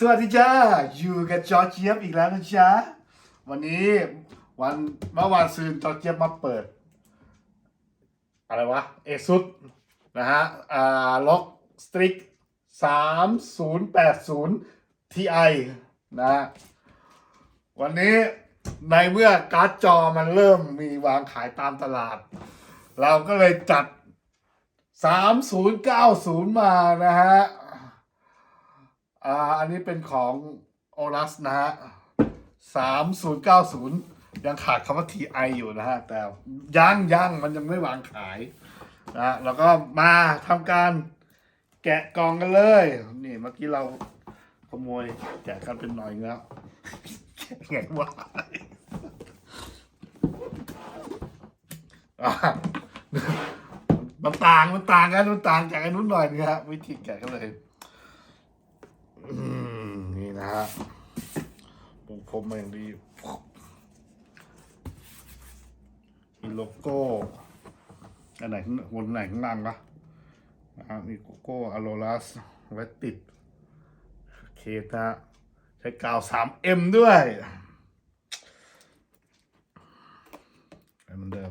สวัสดีจ้า อยู่กับจอเจี๊ยบอีกแล้วนะจ๊ะ วันนี้วันเมื่อวานซืนจอเจี๊ยบมาเปิด อะไรวะ เอซุดนะฮะ อ่า ล็อกสตริกสามศูนย์แปดศูนย์ทีไอนะฮะวันนี้ในเมื่อการ์ดจอมันเริ่มมีวางขายตามตลาด เราก็เลยจัด 3090 มานะฮะ อ่าอันนี้เป็นของโอรัสนะฮะ3090ยังขาดคำว่า TI อยู่นะฮะ แต่ยังยังมันยังไม่วางขายนะฮะแล้วก็มาทำการแกะกล่องกันเลย นี่เมื่อกี้เราขโมยแกะกันเป็นหน่อยแล้วแกะไงวะมันต่างมันต่างกันมันต่างจากไอ้นู้นหน่อยนึงฮะวิธีแกะกันเลย นะฮะปูพรมมาอย่างดี มีโลโก้ อันไหนบนไหนข้างล่างปะนะฮะมีโกโก้อโลลัสไว้ติดเคสนะใช้กาว 3M ด้วยไปเหมือนเดิม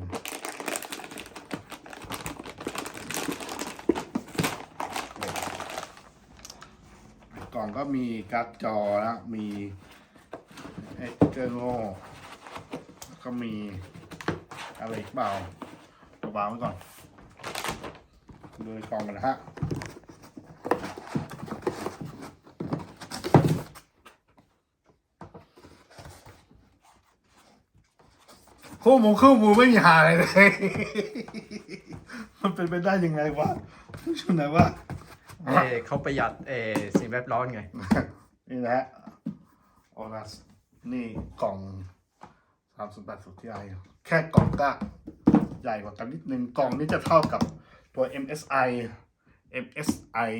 ก็มีการ์ดจอนะมีเอ็กเจอร์โก็มีอะไรเปล่าวาไว้ก่อนดูในกล่องกันนะฮะคู่หมูคู่มูไม่มีหาอะไรเลย มันเป็นไปได้ยังไงวะชุดไหนวะ เออเขาประหยัดเออสิ่งแวดล้อมไง นี่นะฮะโอรัสนี่กล่องสามสิบแปดสุดที่ไอแค่กล่องก็ใหญ่กว่ากันนิดนึงกล่องนี้จะเท่ากับตัว MSI MSI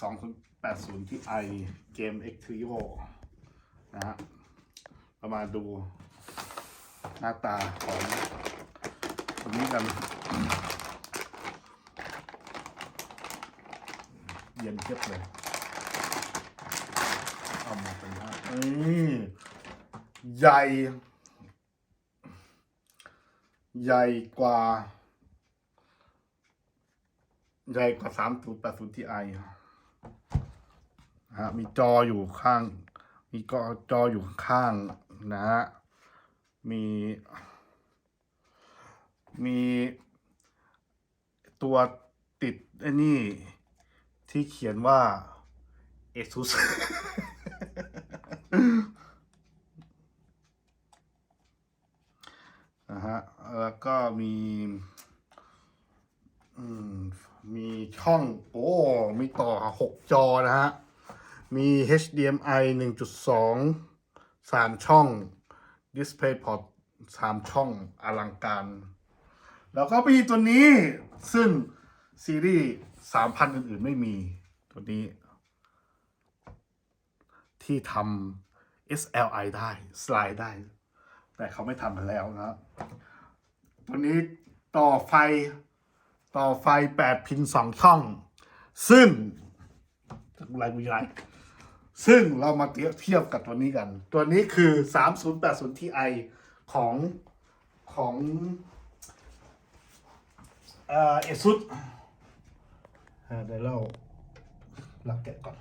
2080ที่ i เกม X Trio นะฮะเรามาดูหน้าตาของตัวนี้กัน ย็นเทียบเลยเอามาเป็นว่านี่ใหญ่ ใหญ่กว่า ใหญ่กว่าสามศูนย์แปดศูนย์ทีไอฮะมีจออยู่ข้าง มีกอจออยู่ข้างนะฮะมีมีตัวติดไอ้นี่ ที่เขียนว่า ASUS นะฮะ แล้วก็มีมีช่อง โอ้ มีต่อหกจอนะฮะ มี HDMI 1.2สามช่อง DisplayPort สามช่องอลังการ แล้วก็มีตัวนี้ซึ่ง ซีรีส์สามพันอื่น ๆ ไม่มี ตัวนี้ ที่ทำ SLI ได้ สไลด์ได้ แต่เขาไม่ทำแล้วนะ ตัวนี้ต่อไฟต่อไฟ8พิน2ช่อง ซึ่งอะไรกูยังไงซึ่งเรามาเทียบเทียบกับตัวนี้กัน ตัวนี้คือ 3080 Ti ของของเอ่อเอซุด เดี๋ยวเราลักแกะก่อน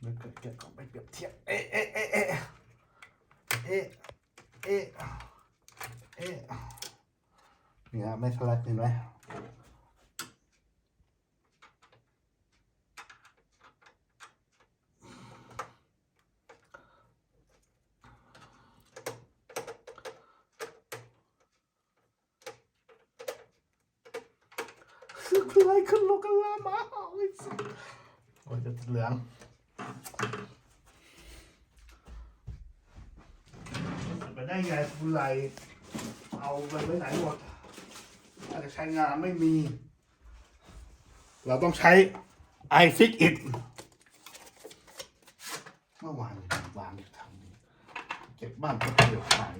เดี๋ยวแกะก่อนไปเปรียบเทียบ เอ๊ะเอ๊ะเอ๊ะเอ๊ะเอ๊ะเอ๊ะเอ๊ะนี่ยไม่สลัดเห็นไหม คืออะไรขึ้นโลกันลามาโอ้ยสัสโอ้ยจะเหลืองไปได้ไงคุณไรเอาไปไว้ไหนหมดอาจจะใช้งานไม่มี เราต้องใช้ iFix it เมื่อวานวางทางนี้เก็บบ้านก็เดี๋ยวขาย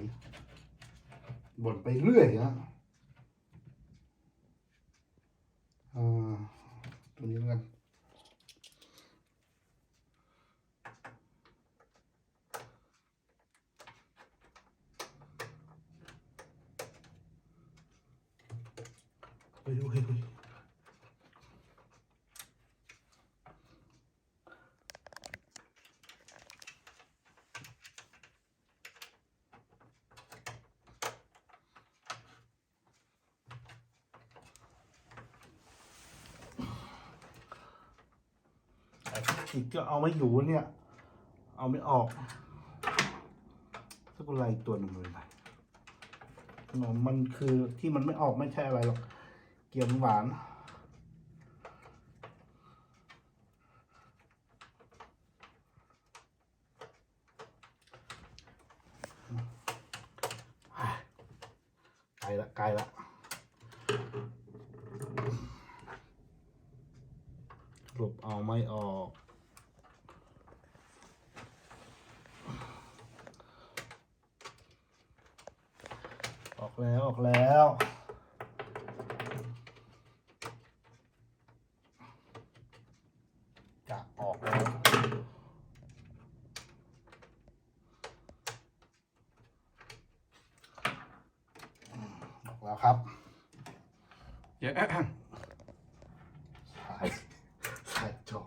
บ่นไปเรื่อยนะ turnuveren. Ой, ой, ой. อ้ขีดก็เอาไม่อยู่เนี่ย เอาไม่ออกสกุลไรตัวหนึ่งเลยนะขนมันคือที่มันไม่ออกไม่ใช่อะไรหรอก เกี๊ยวหวานไกลละไกลละหลบเอาไม่ออก ออกแล้วออกแล้วจะออกแล้วออกแล้วครับ เยอะายสายจอ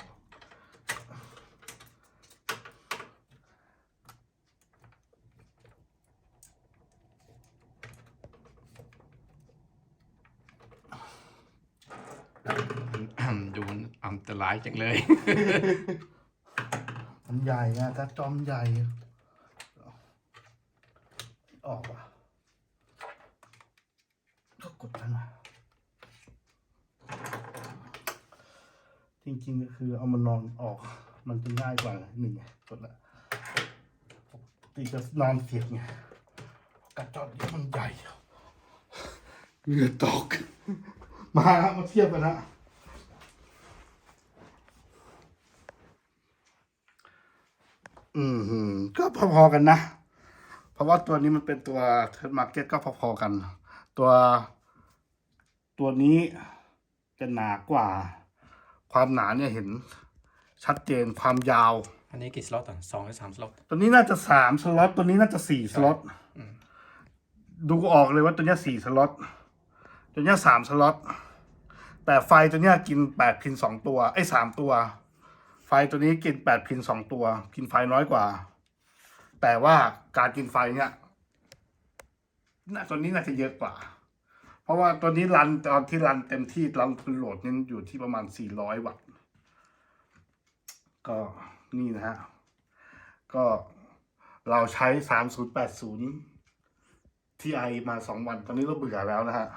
ดูอัน ตรายจังเลย มันใหญ่ไงถ้าจอมใหญ่ ออกว่ะ ก็กดแล้วนะจริงๆก็คือเอามานอนออก มันจะง่ายกว่าหนึ่งไงกดละปกตีก็นอนเสียบไงกระจอดนี่มันใหญ่เหงื่อตก มาครับมาเทียบกันนะ อืมหืมก็พอๆกันนะ เพราะว่าตัวนี้มันเป็นตัวเทิร์นมาร์เก็ตก็พอๆกัน ตัว ตัวนี้จะหนากว่า ความหนาเนี่ยเห็น ชัดเจนความยาว อันนี้กี่สล็อตอะสองหรือสามสล็อตตัวนี้น่าจะสามสล็อตตัวนี้น่าจะสี่สล็อตอืมดูออกเลยว่าตัวเนี้ยสี่สล็อตตัวเนี้ยสามสล็อตแต่ไฟตัวเนี้ยกินแปดพินสองตัวไอ้สามตัว ไฟตัวนี้กินแปดพินสองตัว กินไฟน้อยกว่า แต่ว่าการกินไฟเนี้ยน่าตัวนี้น่าจะเยอะกว่า เพราะว่าตัวนี้รันตอนที่รันเต็มที่รันฟูลโหลดนี่อยู่ที่ประมาณสี่ร้อยวัตต์ก็นี่นะฮะ ก็เราใช้สามศูนย์แปดศูนย์ที่ไอมาสองวัน ตอนนี้เราเบื่อแล้วนะฮะ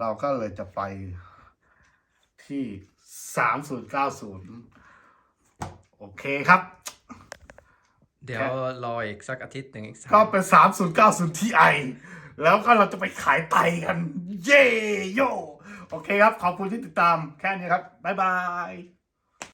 เราก็เลยจะไปที่สามศูนย์เก้าศูนย์ โอเคครับ เดี๋ยวรออีกสักอาทิตย์หนึ่งอีกสามก็เป็นสามศูนย์เก้าศูนย์ที่ไอแล้วก็เราจะไปขายไตกัน เย่โย โอเคครับ ขอบคุณที่ติดตามแค่นี้ครับ บ๊ายบาย